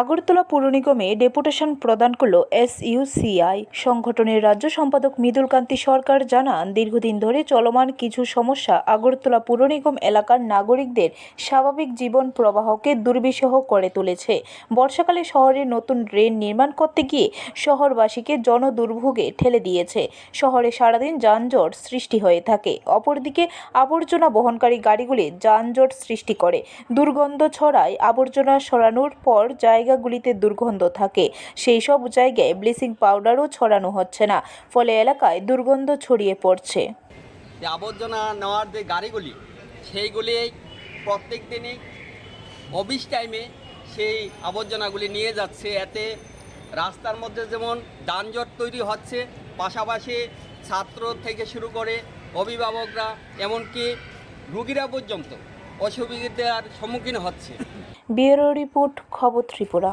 আগরতলা পুর নিগমে ডেপুটেশন প্রদান করল এসইউসিআই সংগঠনের রাজ্য সম্পাদক মৃদুল কান্তি সরকার জানান, দীর্ঘদিন ধরে চলমান কিছু সমস্যা আগরতলা পুর নিগম এলাকার নাগরিকদের স্বাভাবিক জীবন প্রবাহকে দুর্বিষহ করে তুলেছে। বর্ষাকালে শহরে নতুন ড্রেন নির্মাণ করতে গিয়ে শহরবাসীকে জনদুর্ভোগে ঠেলে দিয়েছে। শহরে সারাদিন যানজট সৃষ্টি হয়ে থাকে। অপরদিকে আবর্জনা বহনকারী গাড়িগুলি যানজট সৃষ্টি করে। দুর্গন্ধ ছড়ায়, আবর্জনা সরানোর পর জায়গাগুলিতে দুর্গন্ধ থাকে। সেই সব জায়গায় ব্লিচিং পাউডারও ছড়ানো হচ্ছে না। ফলে এলাকায় দুর্গন্ধ ছড়িয়ে পড়ছে। আবর্জনা নেওয়ার যে গাড়িগুলি, সেইগুলি প্রত্যেক দিনই অফিস টাইমে সেই আবর্জনাগুলি নিয়ে যাচ্ছে। এতে রাস্তার মধ্যে যেমন যানজট তৈরি হচ্ছে, পাশাপাশি ছাত্র থেকে শুরু করে অভিভাবকরা, এমনকি রুগীরা পর্যন্ত অসুবিধার সম্মুখীন হচ্ছে। ব্যুরো রিপোর্ট খবর ত্রিপুরা।